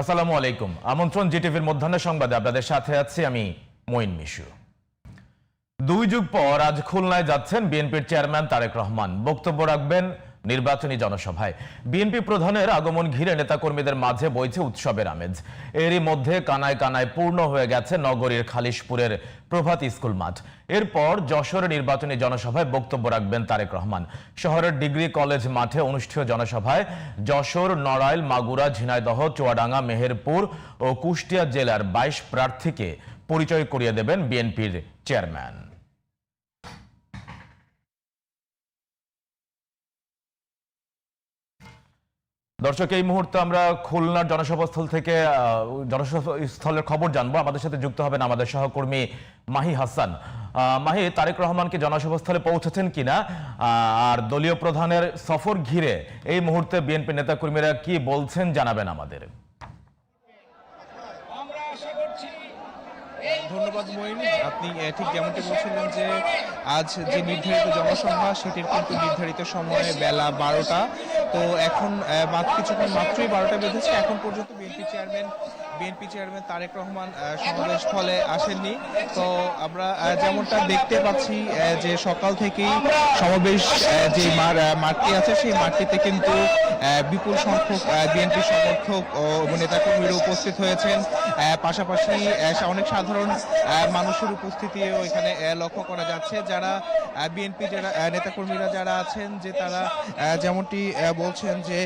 আসসালামু আলাইকুম। আমন্ত্রণ জিটিভির মধ্যাহ্ন সংবাদে আপনাদের সাথে আছি আমি মঈন মিশু। দুই যুগ পর আজ খুলনায় যাচ্ছেন বিএনপির চেয়ারম্যান তারেক রহমান। বক্তব্য রাখবেন নির্বাচনী জনসভায়। বিএনপি প্রধানের আগমন ঘিরে নেতাকর্মীদের মাঝে বইছে উৎসবের আমেজ। এরই মধ্যে কানায় কানায় পূর্ণ হয়ে গেছে নগরীর খালিশপুরের প্রভাত স্কুল মাঠ। এরপর যশোর নির্বাচনী জনসভায় বক্তব্য রাখবেন তারেক রহমান। শহরের ডিগ্রি কলেজ মাঠে অনুষ্ঠিত জনসভায় যশোর, নড়াইল, মাগুরা, ঝিনাইদহ, চুয়াডাঙ্গা, মেহেরপুর ও কুষ্টিয়া জেলার বাইশ প্রার্থীকে পরিচয় করিয়ে দেবেন বিএনপির চেয়ারম্যান। দর্শক, এই মুহূর্তে আমরা খুলনার জনসভাস্থল থেকে জনসভাস্থলের খবর জানব। আমাদের সাথে যুক্ত হবেন আমাদের সহকর্মী মাহি হাসান। মাহি, তারেক রহমানকে জনসভাস্থলে পৌঁছেছেন কিনা আর দলীয় প্রধানের সফর ঘিরে এই মুহূর্তে বিএনপি নেতাকর্মীরা কি বলছেন জানাবেন আমাদের। ধন্যবাদ মঈন আপনি ঠিক যেমনটি বলছিলেন যে আজ যে নির্ধারিত জনসংখ্যা, সেটির কিন্তু নির্ধারিত সময়ে বেলা বারোটা। তো এখন কিছুক্ষণ মাত্রই বারোটা বেজেছে। এখন পর্যন্ত BNP chairman BNP chairman Tarek Rahman সমাবেশ আসেননি। তো আমরা যেমনটা দেখতে পাচ্ছি যে সকাল থেকেই সমাবেশ যে মাঠটি আছে, সেই মাঠটিতে কিন্তু বিপুল সংখ্যক বিএনপি সমর্থক ও নেতাকর্মীরা উপস্থিত হয়েছেন। পাশাপাশি অনেক সাধারণ মানুষের উপস্থিতিও এখানে লক্ষ্য করা যাচ্ছে। যারা বিএনপি যারা নেতাকর্মীরা যারা আছেন, যে তারা যেমনটি বলছেন যে,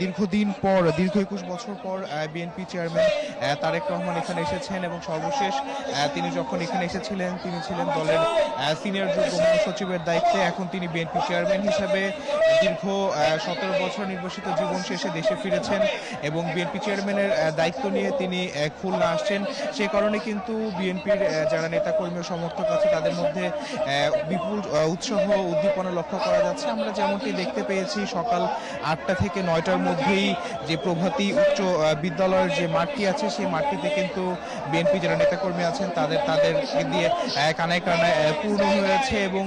দীর্ঘদিন পর, দীর্ঘ একুশ বছর পর বিএনপি চেয়ারম্যান তারেক রহমান এখানে এসেছেন এবং সর্বশেষ তিনি যখন এখানে এসেছিলেন, তিনি ছিলেন দলের সিনিয়র যুগ্ম মহাসচিবের দায়িত্বে। এখন তিনি বিএনপি চেয়ারম্যান হিসাবে দীর্ঘ সতেরো বছর নির্বাসিত জীবন শেষে দেশে ফিরেছেন এবং বিএনপি চেয়ারম্যানের দায়িত্ব নিয়ে তিনি খুলনা আসছেন। সে কারণে কিন্তু বিএনপির যারা নেতাকর্মী ও সমর্থক আছে, তাদের মধ্যে বিপুল উৎসাহ উদ্দীপনা লক্ষ্য করা যাচ্ছে। আমরা যেমনটি দেখতে পেয়েছি, সকাল আটটা থেকে নয়টার মধ্যেই যে প্রভাতী উচ্চ বিদ্যালয়ের যে মাঠটি আছে সেই মাঠটিতে কিন্তু বিএনপি যারা নেতাকর্মী আছেন, তাদের তাদের দিয়ে কানায় কানায় পূর্ণ হয়েছে এবং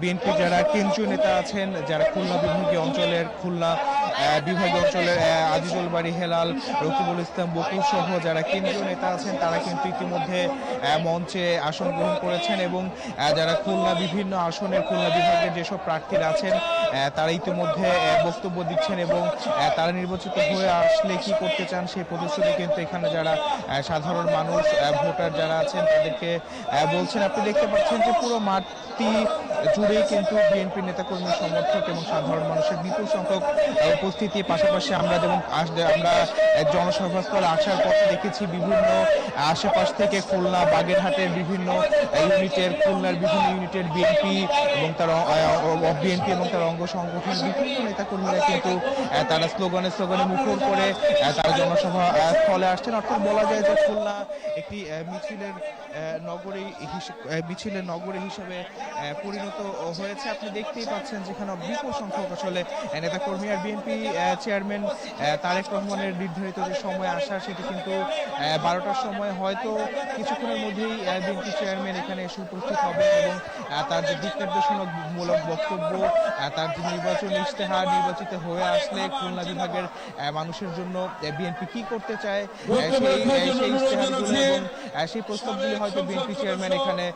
বিএনপি যারা কেন্দ্রীয় নেতা আছেন, যারা খুলনা বিভাগীয় অঞ্চলের খুলনা আহ, বিভাগীয় অঞ্চলের আজিজুল বাড়ি হেলাল রকিবুল ইসলাম বকুল সহ যারা কেন্দ্রীয় নেতা আছেন তারা কিন্তু ইতিমধ্যে মঞ্চে আসন গ্রহণ করেছেন এবং যারা খুলনা বিভিন্ন আসনের খুলনা বিভাগের যেসব প্রার্থীরা আছেন তারা ইতিমধ্যে বক্তব্য দিচ্ছেন এবং তারা নির্বাচিত হয়ে আসলে কি করতে চান সেই প্রতিশ্রুতি কিন্তু এখানে যারা সাধারণ মানুষ ভোটার যারা আছেন তাদেরকে বলছেন। আপনি দেখতে পাচ্ছেন যে পুরো মাঠটি জুড়েই কিন্তু বিএনপি নেতাকর্মী সমর্থক এবং সাধারণ মানুষের বিপুল সংখ্যক উপস্থিতি। পাশাপাশি আমরা যেমন আমরা জনসভাস্থলে আসার পথে দেখেছি বিভিন্ন আশেপাশ থেকে খুলনা বাগেরহাটের বিভিন্ন ইউনিটের খুলনার বিভিন্ন ইউনিটের বিএনপি এবং তার বিএনপি এবং তার অঙ্গ সংগঠনের বিভিন্ন নেতাকর্মীরা কিন্তু তারা স্লোগানে স্লোগানে মুখর করে তারা জনসভা স্থলে আসছেন। অর্থাৎ বলা যায় যে খুলনা একটি মিছিলের নগরী মিছিলের নগরী হিসেবে আহ, পরিণত হয়েছে। আপনি দেখতেই পাচ্ছেন যেখানে বিপুল সংখ্যক আসলে আহ, নেতাকর্মী আর বিএনপি চেয়ারম্যান তারেক রহমানের নির্ধারিত যে সময় আসা সেটি কিন্তু বারোটার সময় হয়তো কিছুক্ষণের মধ্যেই বিএনপি চেয়ারম্যান এখানে এসে উপস্থিত হবেন এবং তার যে দিক নির্দেশনামূলক বক্তব্য তার যে নির্বাচন ইশতেহার নির্বাচিত হয়ে আসলে খুলনা বিভাগের মানুষের জন্য বিএনপি কি করতে চায় সেই সেই ইশতেহারগুলো এবং সেই প্রস্তাবগুলি হয়তো বিএনপি চেয়ারম্যান এখানে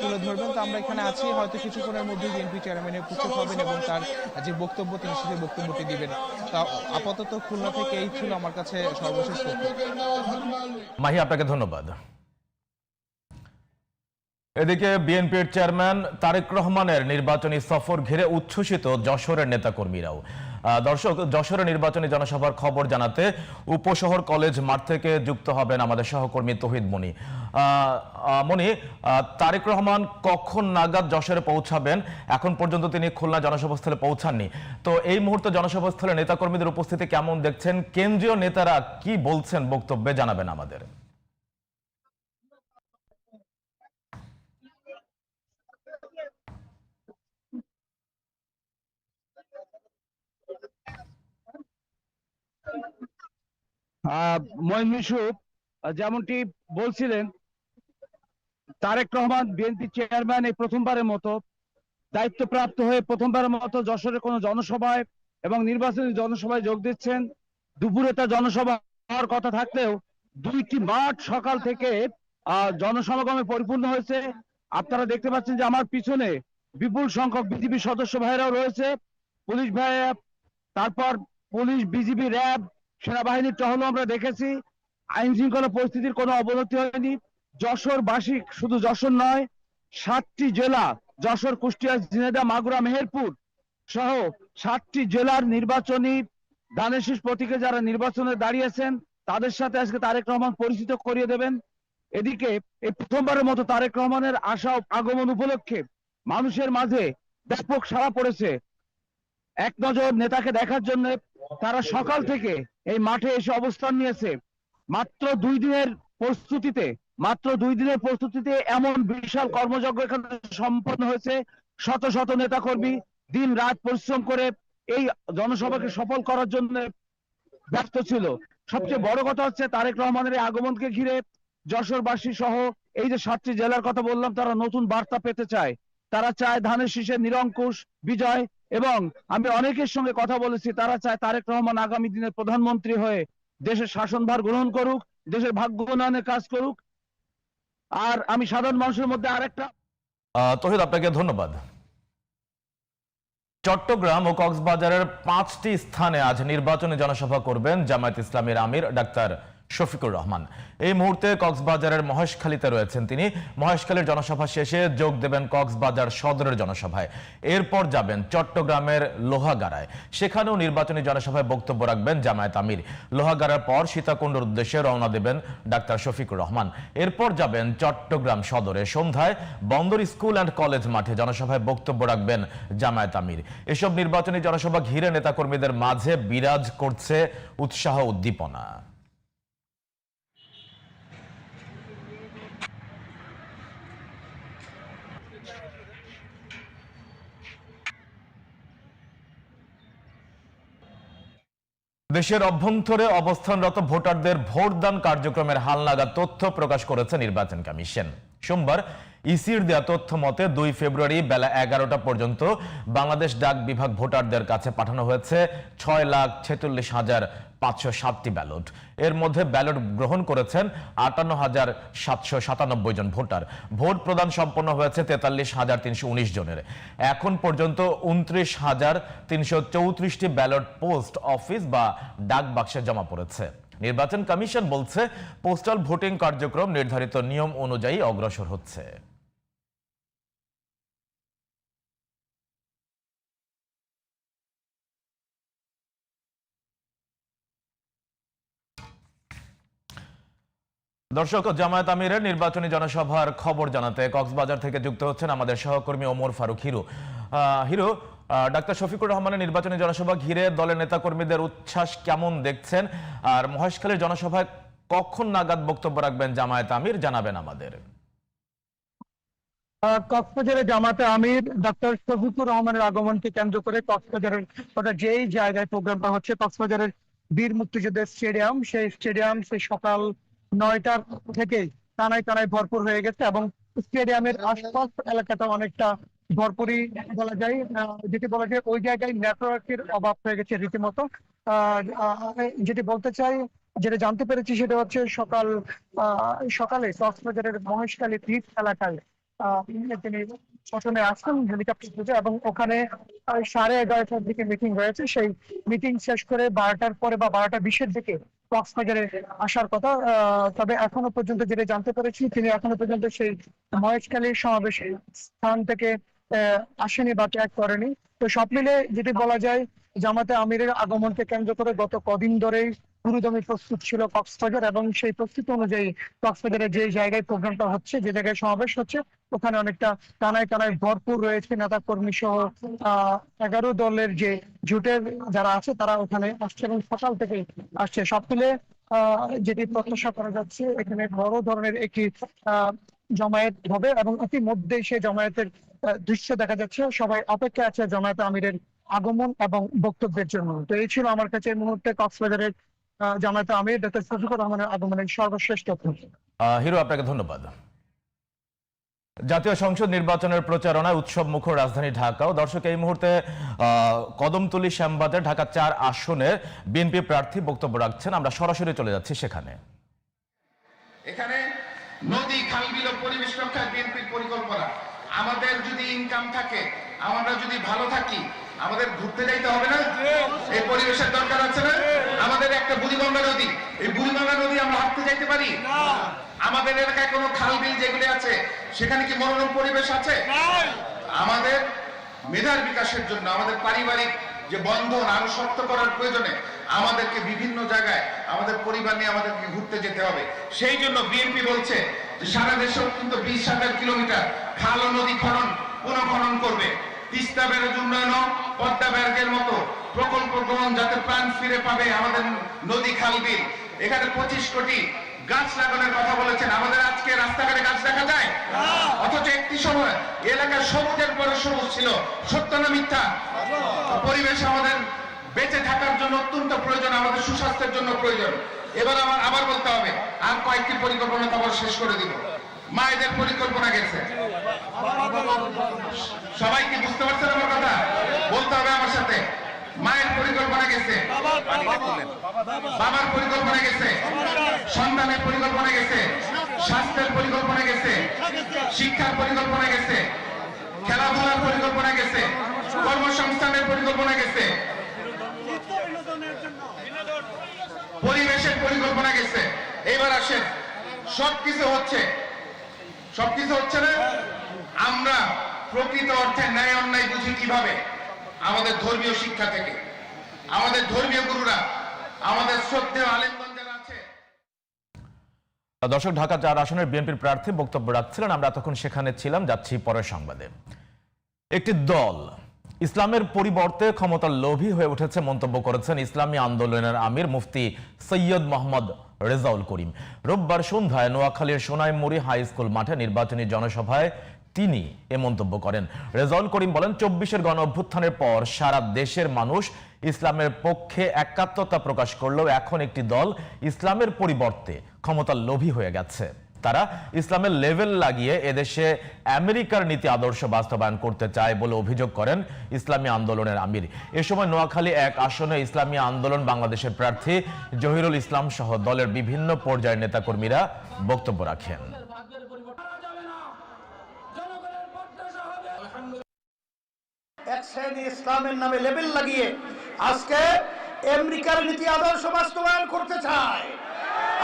তুলে ধরবেন। তো আমরা এখানে আছি হয়তো কিছুক্ষণের মধ্যে বিএনপি চেয়ারম্যান উপস্থিত হবেন এবং তার যে বক্তব্য, তিনি সেই বক্তব্যটি দিবেন। তা আপাতত খুলনা থেকে এই ছিল আমার কাছে সর্বশেষ মাহি, আপনাকে ধন্যবাদ। এদিকে বিএনপির চেয়ারম্যান তারেক রহমানের নির্বাচনী সফর ঘিরে উচ্ছ্বসিত যশোরের নেতাকর্মীরাও। দর্শক যশোরের নির্বাচনী জনসভার খবর জানাতে উপশহর কলেজ মাঠ থেকে যুক্ত হবেন আমাদের সহকর্মী তহিদ মনি মনি তারেক রহমান কখন নাগাদ যশোরে পৌঁছাবেন? এখন পর্যন্ত তিনি খুলনা জনসভাস্থলে পৌঁছাননি। তো এই মুহূর্তে জনসভাস্থলে নেতাকর্মীদের উপস্থিতি কেমন দেখছেন? কেন্দ্রীয় নেতারা কি বলছেন বক্তব্যে জানাবেন আমাদের। মঈন মিশুক যেমনটি বলছিলেন, তারেক রহমান, বিএনপি চেয়ারম্যান এই প্রথমবারের মতো, দায়িত্বপ্রাপ্ত হয়ে প্রথমবারের মতো যশোরে কোনো জনসভায় এবং নির্বাচনী জনসভায় যোগ দিচ্ছেন। দুপুরে তার জনসভা হওয়ার কথা থাকলেও দুইটি মাঠ সকাল থেকে জনসমাগমে পরিপূর্ণ হয়েছে। আপনারা দেখতে পাচ্ছেন যে আমার পিছনে বিপুল সংখ্যক বিজেপি সদস্য ভাইরাও রয়েছে। পুলিশ ভাইয়া, তারপর পুলিশ, বিজিবি, র্যাব সেনাবাহিনীর টহলও আমরা দেখেছি। আইন শৃঙ্খলা পরিস্থিতির কোনো অবনতি হয়নি। যশোর বাসিক শুধু যশোর নয়, সাতটি জেলা, যশোর, কুষ্টিয়া ঝিনেদা মাগুরা, মেহেরপুর সহ সাতটি জেলার নির্বাচনী ধানের শীষ প্রতীকে যারা নির্বাচনে দাঁড়িয়েছেন, তাদের সাথে আজকে তারেক রহমান পরিচিত করিয়ে দেবেন। এদিকে এই প্রথমবারের মতো তারেক রহমানের আশা আগমন উপলক্ষে মানুষের মাঝে ব্যাপক সাড়া পড়েছে এক নজর নেতাকে দেখার জন্য তারা সকাল থেকে এই মাঠে এসে অবস্থান নিয়েছে। মাত্র দুই দিনের প্রস্তুতিতে, মাত্র দুই দিনের প্রস্তুতিতে এমন বিশাল কর্মযজ্ঞ এখানে সম্পন্ন হয়েছে। শত শত নেতাকর্মী দিন রাত পরিশ্রম করে এই জনসভাকে সফল করার জন্য ব্যস্ত ছিল। সবচেয়ে বড় কথা হচ্ছে তারেক রহমানের এই আগমনকে ঘিরে যশোরবাসী সহ এই যে সাতটি জেলার কথা বললাম, তারা নতুন বার্তা পেতে চায়। তারা চায় ধানের শীষের নিরঙ্কুশ বিজয় এবং আমি অনেকের সঙ্গে কথা বলেছি, তারা চায় তারেক রহমান আগামী দিনে প্রধানমন্ত্রী হয়ে দেশের শাসনভার গ্রহণ করুক, দেশের ভাগ্য উন্নয়নের কাজ করুক। আর আমি সাধারণ মানুষের মধ্যে আরেকটা তহিদ, আপনাকে ধন্যবাদ। চট্টগ্রাম ও কক্সবাজারের পাঁচটি স্থানে আজ নির্বাচনী জনসভা করবেন জামায়াত ইসলামের আমির ডাক্তার শফিকুর রহমান। এই মুহূর্তে কক্সবাজারের মহেশখালীতে রয়েছেন তিনি। মহেশখালীর জনসভা শেষে যোগ দেবেন কক্সবাজার সদরের জনসভায়। এরপর যাবেন চট্টগ্রামের লোহাগাড়ায়। সেখানেও নির্বাচনী জনসভায় বক্তব্য রাখবেন জামায়াত আমির। লোহাগাড়ার পর সীতাকুণ্ডের উদ্দেশ্যে রওনা দেবেন ডাক্তার শফিকুর রহমান। এরপর যাবেন চট্টগ্রাম সদরে। সন্ধ্যায় বন্দর স্কুল অ্যান্ড কলেজ মাঠে জনসভায় বক্তব্য রাখবেন জামায়াত আমির। এসব নির্বাচনী জনসভা ঘিরে নেতাকর্মীদের মাঝে বিরাজ করছে উৎসাহ উদ্দীপনা। দেশের অভ্যন্তরে অবস্থানরত ভোটারদের ভোটদান কার্যক্রমের হালনাগাদ তথ্য প্রকাশ করেছে নির্বাচন কমিশন। সোমবার ইসির দেয়া তথ্য মতে দুই ফেব্রুয়ারি বেলা এগারোটা পর্যন্ত বাংলাদেশ ডাক বিভাগ ভোটারদের কাছে পাঠানো হয়েছে ছয় লাখ ছেচল্লিশ হাজার পাঁচশো সাতটি ব্যালট। এর মধ্যে ব্যালট গ্রহণ করেছেন আটান্ন হাজার সাতশো সাতানব্বই জন ভোটার। ভোট প্রদান সম্পন্ন হয়েছে তেতাল্লিশ হাজার তিনশো উনিশ জনের। এখন পর্যন্ত উনত্রিশ হাজার তিনশো চৌত্রিশটি ব্যালট পোস্ট অফিস বা ডাক বাক্সে জমা পড়েছে। নির্বাচন কমিশন বলছে, পোস্টাল ভোটিং কার্যক্রম নির্ধারিত নিয়ম অনুযায়ী অগ্রসর হচ্ছে। দর্শক, জামায়াত আমিরের নির্বাচনী জনসভার খবর জানাতে কক্সবাজার থেকে যুক্ত হচ্ছেন আমাদের সহকর্মী Omar Faruk hero. Hero doctor Shafiqur রহমানের নির্বাচনী জনসভা ঘিরে দলের নেতাকর্মীদের উচ্ছ্বাস কেমন দেখছেন? আর মহেশখালীর জনসভায় কখন নাগাদ বক্তব্য রাখবেন জামায়াত আমির? জানাবেন আমাদের। কক্সবাজারে জামাতে আমির ডক্টর শফিকুর রহমানের আগমনকে কেন্দ্র করে কক্সবাজারের ওটা যেই জায়গায় প্রোগ্রামটা হচ্ছে কক্সবাজারের বীর মুক্তিযুদ্ধের স্টেডিয়াম। সেই স্টেডিয়াম সেই সকাল নয়টার থেকে টানায় টানায় ভরপুর হয়ে গেছে এবং স্টেডিয়ামের আশপাশ এলাকাটা অনেকটা ভরপুরই বলা যায় যেটি বলা যায় ওই জায়গায় নেটওয়ার্কের অভাব হয়ে গেছে রীতিমতো। যেটি বলতে চাই, যেটা জানতে পেরেছি সেটা হচ্ছে সকাল সকালে কক্সবাজারের মহেশখালী দ্বীপ এলাকায় তিনি পটনে আসছেন হেলিকপ্টার থেকে এবং ওখানে সাড়ে এগারোটার দিকে মিটিং রয়েছে সেই মিটিং শেষ করে বারোটার পরে বা বারোটা বিশের দিকে কক্সবাজারে আসার কথা তবে এখনও পর্যন্ত যেটা জানতে পেরেছি, তিনি এখনও পর্যন্ত সেই মহেশখালীর সমাবেশে স্থান থেকে আসেনি বা ত্যাগ করেনি। তো সব মিলে যেটি বলা যায়, জামাতে আমিরের আগমনকে কেন্দ্র করে গত কদিন ধরেই পুরোদমে প্রস্তুত ছিল কক্সবাজার এবং সেই প্রস্তুতি অনুযায়ী কক্সবাজারের যে জায়গায় প্রোগ্রামটা হচ্ছে, যে জায়গায় সমাবেশ হচ্ছে, ওখানে অনেকটা টানায় টানায় ভরপুর রয়েছে নেতা কর্মী সহ এগারো দলের যে জোটের যারা আছে, তারা ওখানে আসছে এবং সকাল থেকে আসছে। সব মিলে যেটি প্রত্যাশা করা যাচ্ছে, এখানে বড় ধরনের একটি জমায়েত হবে এবং ইতিমধ্যে সে জমায়েতের দৃশ্য দেখা যাচ্ছে। সবাই অপেক্ষা আছে জামায়াত আমিরের আগমন এবং বক্তব্যের জন্য। তো এই ছিল আমার কাছে এই মুহূর্তে কক্সবাজারের জামায়াত আমির ডক্টর শফিকুর রহমানের আগমনের সর্বশ্রেষ্ঠ তথ্য হিরো আপনাকে ধন্যবাদ। জাতীয় সংসদ নির্বাচনের প্রচারণায় উৎসব মুখর রাজধানী ঢাকাও। দর্শক এই মুহূর্তে আহ, কদমতলী শ্যামবাজার ঢাকা চার আসনের বিএনপি প্রার্থী বক্তব্য রাখছেন। আমরা সরাসরি চলে যাচ্ছি সেখানে। এখানে নদী খাল বিল পরিবেশ রক্ষায় বিএনপির পরিকল্পনা। আমাদের যদি ইনকাম থাকে আমরা যদি ভালো থাকি আমাদের ঘুরতে যাইতে হবে না? এই পরিবেশের দরকার আছে না? আমাদের একটা বুড়িগঙ্গা নদী এই বুড়িগঙ্গা নদী আমরা হাঁটতে যাইতে পারি? আমাদের এলাকায় কোনো খাল বিল যেগুলি আছে সেখানে কি মনোরম পরিবেশ আছে? আমাদের মেধার বিকাশের জন্য আমাদের পারিবারিক যে বন্ধন আরও শক্ত করার প্রয়োজনে আমাদেরকে বিভিন্ন জায়গায় আমাদের পরিবার নিয়ে আমাদেরকে ঘুরতে যেতে হবে। সেই জন্য বিএনপি বলছে সারা দেশেও কিন্তু বিশ হাজার কিলোমিটার খাল নদী খনন পুনঃখনন করবে। তিস্তা ব্যারেজ উন্নয়ন পদ্মা ব্যারেজের মতো প্রকল্প গ্রহণ যাতে প্রাণ ফিরে পাবে আমাদের নদী খাল বিল। এখানে পঁচিশ কোটি গাছ লাগানোর কথা বলেছেন। আমাদের আজকে রাস্তাঘাটে গাছ দেখা যায়? অথচ একটি সময় এলাকার সবুজের পরে সবুজ ছিল। সত্য না মিথ্যা? পরিবেশ আমাদের বেঁচে থাকার জন্য অত্যন্ত প্রয়োজন, আমাদের সুস্বাস্থ্যের জন্য প্রয়োজন। এবার আমার, আবার বলতে হবে, আর কয়েকটি পরিকল্পনা আবার শেষ করে দিব। মায়েদের পরিকল্পনা গেছে। সবাই কি বুঝতে পারছেন আমার কথা? বলতে হবে আমার সাথে, মায়ের পরিকল্পনা গেছে। বাবার পরিকল্পনা গেছে। সন্তানের পরিকল্পনা গেছে। স্বাস্থ্যের পরিকল্পনা গেছে। শিক্ষার পরিকল্পনা গেছে। খেলাধুলার পরিকল্পনা গেছে। কর্মসংস্থানের পরিকল্পনা গেছে। পরিবেশের পরিকল্পনা গেছে। এবার আসেন, সবকিছু হচ্ছে সবকিছু হচ্ছে না? আমরা প্রকৃত অর্থে ন্যায় অন্যায় বুঝি কীভাবে? আমাদের ধর্মীয় শিক্ষা থেকে। আমাদের ধর্মীয় গুরুরা, আমাদের শ্রদ্ধেয় আছে। দর্শক, ঢাকা চার আসনের বিএনপির প্রার্থী বক্তব্য রাখছিলেন। আমরা তখন সেখানে ছিলাম, যাচ্ছি পরের সংবাদে। একটি দল ইসলামের পরিবর্তে ক্ষমতার লোভী হয়ে উঠেছে মন্তব্য করেছেন ইসলামী আন্দোলনের আমির মুফতি সৈয়দ মোহাম্মদ রেজাউল করিম। রোববার সন্ধ্যায় নোয়াখালীর সোনাইমুড়ি হাই স্কুল মাঠে নির্বাচনী জনসভায় তিনি এ মন্তব্য করেন। রেজাউল করিম বলেন, চব্বিশের গণ অভ্যুত্থানের পর সারা দেশের মানুষ ইসলামের পক্ষে একাত্মতা প্রকাশ করলেও এখন একটি দল ইসলামের পরিবর্তে ক্ষমতার লোভী হয়ে গেছে। তারা ইসলামের লেভেল লাগিয়ে এদেশে আমেরিকার নীতি আদর্শ বাস্তবায়ন করতে চায় বলে অভিযোগ করেন ইসলামী আন্দোলনের আমির। এ সময় নোয়াখালী এক আসনে ইসলামী আন্দোলন বাংলাদেশের প্রার্থী জহিরুল ইসলাম সহ দলের বিভিন্ন পর্যায়ের নেতাকর্মীরা বক্তব্য রাখেন। ইসলামের নামে লেবেল লাগিয়ে আজকে আমেরিকার নীতি আদর্শ বাস্তবায়ন করতে চায়।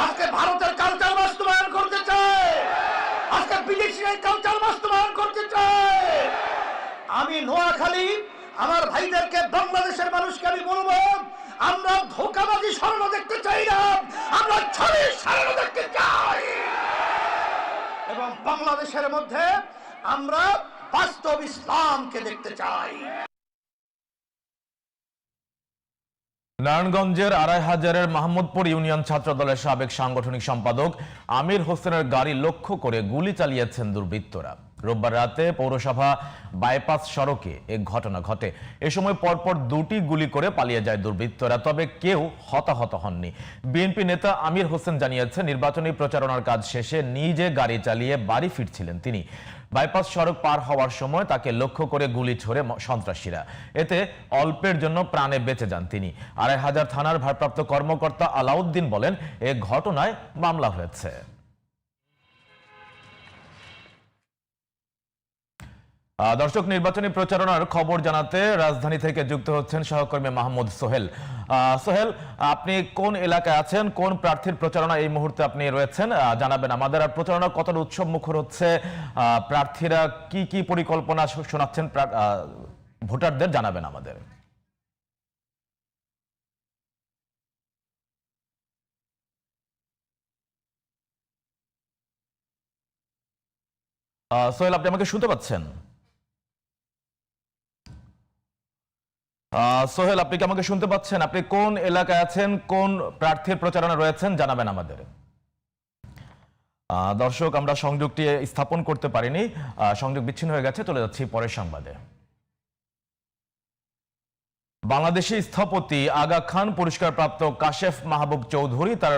আজকে ভারতের কালচার বাস্তবায়ন করতে চায় আজকে বিদেশির কালচার বাস্তবায়ন করতে চায় আমি নোয়াখালী, আমার ভাইদেরকে বাংলাদেশের মানুষকে আমি বলব, আমরা ধোকাবাজি স্বর্ণ দেখতে চাই না, আমরা ছড়ি স্বর্ণ দেখতে চাই। এবং বাংলাদেশের মধ্যে আমরা বাস্তব ইসলামকে দেখতে চাই। নারায়ণগঞ্জের আড়াই হাজারের মাহমুদপুর ইউনিয়ন ছাত্র দলের সাবেক সাংগঠনিক সম্পাদক আমির হোসেনের গাড়ি লক্ষ্য করে গুলি চালিয়েছেন দুর্বৃত্তরা। রোববার রাতে পৌরসভা বাইপাস সড়কে এ ঘটনা ঘটে। এ সময় পরপর দুটি গুলি করে পালিয়ে যায় দুর্বৃত্তরা, তবে কেউ হতাহত হননি। বিএনপি নেতা আমির হোসেন জানিয়েছেন, নির্বাচনী প্রচারণার কাজ শেষে নিজে গাড়ি চালিয়ে বাড়ি ফিরছিলেন তিনি। বাইপাস সড়ক পার হওয়ার সময় তাকে লক্ষ্য করে গুলি ছোড়ে সন্ত্রাসীরা। এতে অল্পের জন্য প্রাণে বেঁচে যান তিনি। আড়াই হাজার থানার ভারপ্রাপ্ত কর্মকর্তা আলাউদ্দিন বলেন, এ ঘটনায় মামলা হয়েছে। দর্শক, নির্বাচনী প্রচারণার খবর জানাতে রাজধানী থেকে যুক্ত হচ্ছেন সহকর্মী মাহমুদ সোহেল। সোহেল, আপনি কোন এলাকায় আছেন? কোন প্রার্থীর প্রচারণা এই মুহূর্তে আপনি রয়েছেন? জানাবেন। আমাদের আর প্রচারণা কতটা উৎসব মুখর হচ্ছে? প্রার্থীরা কি কি পরিকল্পনা শোনাচ্ছেন? ভোটারদের জানাবেন আমাদের। সোহেল, আপনি আমাকে শুনতে পাচ্ছেন? সোহেল, আপনি কি আমাকে শুনতে পাচ্ছেন? আপনি কোন এলাকায় আছেন? কোন প্রার্থীর প্রচারণা রয়েছেন? জানাবেন আমাদের। দর্শক, আমরা সংযোগটি স্থাপন করতে পারিনি। সংযোগ বিচ্ছিন্ন হয়ে গেছে। চলে যাচ্ছি পরের সংবাদে। বাংলাদেশি স্থপতি আগা খান, পুরস্কারপ্রাপ্ত কাশেফ মাহবুব চৌধুরী, তার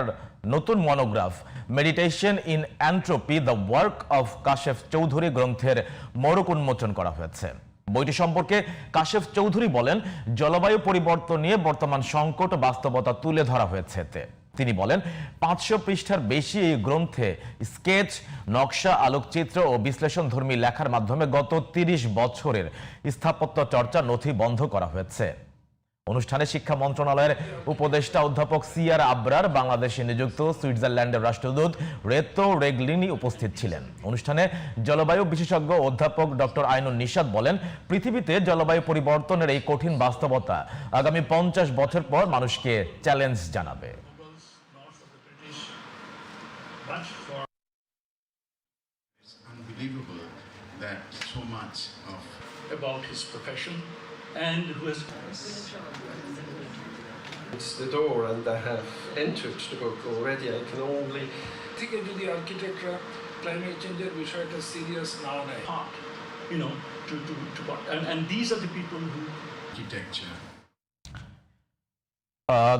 নতুন monograph meditation in entropy the work of Kashef Chowdhury গ্রন্থের মোড়ক উন্মোচন করা হয়েছে। বইটি সম্পর্কে কাশেফ চৌধুরী বলেন, জলবায়ু পরিবর্তন নিয়ে বর্তমান সংকট বাস্তবতা তুলে ধরা হয়েছে এতে। তিনি বলেন, পাঁচশো পৃষ্ঠার বেশি এই গ্রন্থে স্কেচ, নকশা, আলোকচিত্র ও বিশ্লেষণধর্মী লেখার মাধ্যমে গত তিরিশ বছরের স্থাপত্য চর্চা নথি বন্ধ করা হয়েছে। অনুষ্ঠানে শিক্ষা মন্ত্রণালয়ের উপদেষ্টা অধ্যাপক সিয়ার আবরার বাংলাদেশে নিযুক্ত সুইজারল্যান্ডের রাষ্ট্রদূত রেতো রেগলিনি উপস্থিত ছিলেন। অনুষ্ঠানে জলবায়ু বিশেষজ্ঞ অধ্যাপক ডক্টর আইনুল নিশাদ বলেন পৃথিবীতে জলবায়ু পরিবর্তনের এই কঠিন বাস্তবতা আগামী পঞ্চাশ বছর পর মানুষকে চ্যালেঞ্জ জানাবে। Much for It's unbelievable that so much of about his profession. And who has It's the door and I have entered the book already. I can only থেকে যদি আর্কিটেক্টরা ক্লাইমেট চেঞ্জের বিষয়টা সিরিয়াস নাও নেয় hurt you know to to to what and and these are the people who architecture.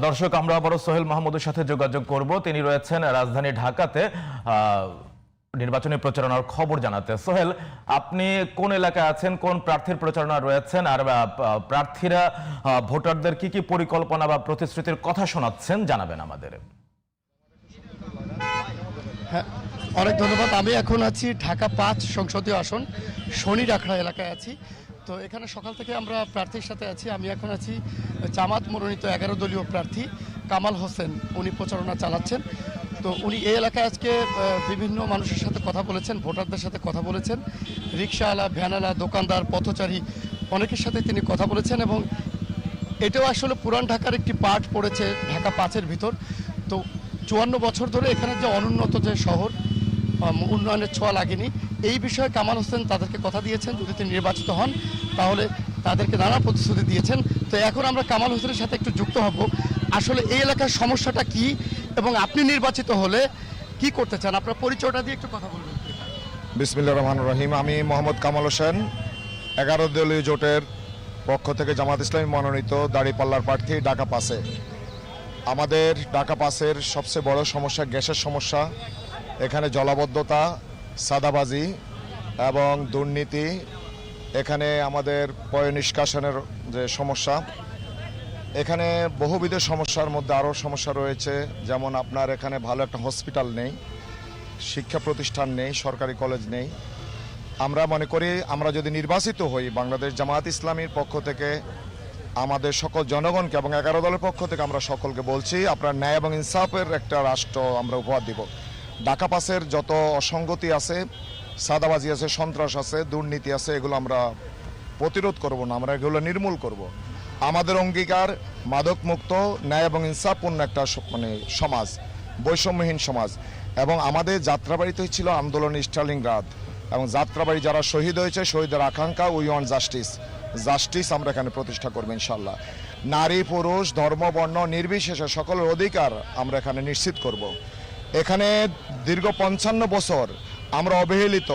দর্শক আমরা আবারও সোহেল মাহমুদের সাথে যোগাযোগ করব তিনি রয়েছেন রাজধানী ঢাকাতে আহ, নির্বাচনী প্রচারণার খবর জানাতে। সোহেল, আপনি কোন এলাকায় আছেন? কোন প্রার্থীর প্রচারণা রয়েছেন? আর প্রার্থীরা ভোটারদের কি কি পরিকল্পনা বা প্রতিশ্রুতির কথা শোনাচ্ছেন? জানাবেন আমাদের। হ্যাঁ অনেক ধন্যবাদ। আমি এখন আছি ঢাকা পাঁচ সংসদীয় আসন, শনি রাখড়া এলাকায় আছি। তো এখানে সকাল থেকে আমরা প্রার্থীর সাথে আছি। আমি এখন আছি জামাত মনোনীত এগারো দলীয় প্রার্থী কামাল হোসেন। উনি প্রচারণা চালাচ্ছেন। তো উনি এই এলাকায় আজকে বিভিন্ন মানুষের সাথে কথা বলেছেন, ভোটারদের সাথে কথা বলেছেন। রিক্সাওয়ালা, ভ্যানওয়ালা, দোকানদার, পথচারী, অনেকের সাথে তিনি কথা বলেছেন এবং এটাও আসলে পুরান ঢাকার একটি পার্ট পড়েছে, ঢাকা পাঁচের ভিতর। তো চুয়ান্ন বছর ধরে এখানে যে অনুন্নত যে শহর উন্নয়নের ছোঁয়া লাগেনি, এই বিষয়ে কামাল হোসেন তাদেরকে কথা দিয়েছেন, যদি তিনি নির্বাচিত হন, তাহলে তাদেরকে নানা প্রতিশ্রুতি দিয়েছেন। তো এখন আমরা কামাল হোসেনের সাথে একটু যুক্ত হব। আসলে এই এলাকার সমস্যাটা কি? এবং আপনি নির্বাচিত হলে কি করতে চান? আপনার পরিচয়টা দিয়ে একটু কথা বলবেন বিসমিল্লা রহমান রহিম। আমি মোহাম্মদ কামাল হোসেন, এগারো দলীয় জোটের পক্ষ থেকে জামাত ইসলামী মনোনীত দাড়িপাল্লার প্রার্থী, ঢাকা পাসে। আমাদের ঢাকা পাসের সবচেয়ে বড় সমস্যা গ্যাসের সমস্যা, এখানে জলাবদ্ধতা, সাদাবাজি এবং দুর্নীতি, এখানে আমাদের পয় নিষ্কাশনের যে সমস্যা এখানে বহুবিধ সমস্যার মধ্যে আরও সমস্যা রয়েছে। যেমন আপনার এখানে ভালো একটা হসপিটাল নেই, শিক্ষা প্রতিষ্ঠান নেই, সরকারি কলেজ নেই। আমরা মনে করি আমরা যদি নির্বাচিত হই, বাংলাদেশ জামায়াত ইসলামীর পক্ষ থেকে, আমাদের সকল জনগণকে এবং এগারো দলের পক্ষ থেকে আমরা সকলকে বলছি, আপনার ন্যায় এবং ইনসাফের একটা রাষ্ট্র আমরা উপহার দিব। ঢাকা পাসের যত অসঙ্গতি আছে, সাদাবাজি আছে, সন্ত্রাস আছে, দুর্নীতি আছে, এগুলো আমরা প্রতিরোধ করব না, আমরা এগুলো নির্মূল করব। আমাদের অঙ্গীকার মাদক মুক্ত ন্যায় এবং ইনসাফপূর্ণ একটা মানে সমাজ, বৈষম্যহীন সমাজ। এবং আমাদের যাত্রাবাড়িতে ছিল আন্দোলন স্টার্লিংরাদ এবং যাত্রাবাড়ি যারা শহীদ হয়েছে, শহীদের আকাঙ্ক্ষা, উই ওয়ান জাস্টিস। জাস্টিস আমরা এখানে প্রতিষ্ঠা করব ইনশাল্লাহ নারী, পুরুষ, ধর্ম, বর্ণ, নির্বিশেষে সকলের অধিকার আমরা এখানে নিশ্চিত করব। এখানে দীর্ঘ পঞ্চান্ন বছর আমরা অবহেলিত,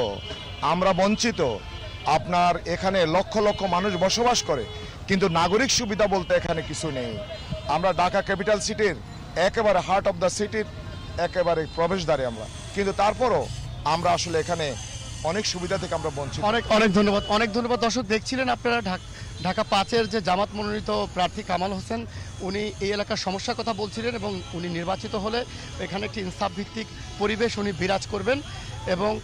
আমরা বঞ্চিত আপনার এখানে লক্ষ লক্ষ মানুষ বসবাস করে, কিন্তু নাগরিক সুবিধা বলতে এখানে কিছু নেই। আমরা ঢাকা ক্যাপিটাল সিটির একেবারে হার্ট অফ দ্য সিটির একেবারে প্রবেশদ্বারে আমরা। কিন্তু তারপরও আমরা আসলে এখানে অনেক সুবিধা থেকে আমরা বঞ্চিত। অনেক অনেক ধন্যবাদ অনেক ধন্যবাদ। দর্শক, দেখছিলেন আপনারা ঢাক- ঢাকা পাঁচের যে জামাত মনোনীত প্রার্থী কামাল হোসেন, উনি এই এলাকার সমস্যার কথা বলছিলেন এবং উনি নির্বাচিত হলে এখানে একটি ইনসাফ ভিত্তিক পরিবেশ উনি বিরাজ করবেন এবং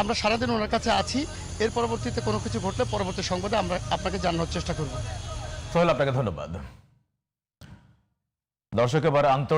আমরা সারাদিন ওনার কাছে আছি। এর পরবর্তীতে কোনো কিছু ঘটলে পরবর্তী সংবাদে আমরা আপনাকে জানানোর চেষ্টা করব। সোহেল, আপনাকে ধন্যবাদ। দর্শক, এবার আন্তর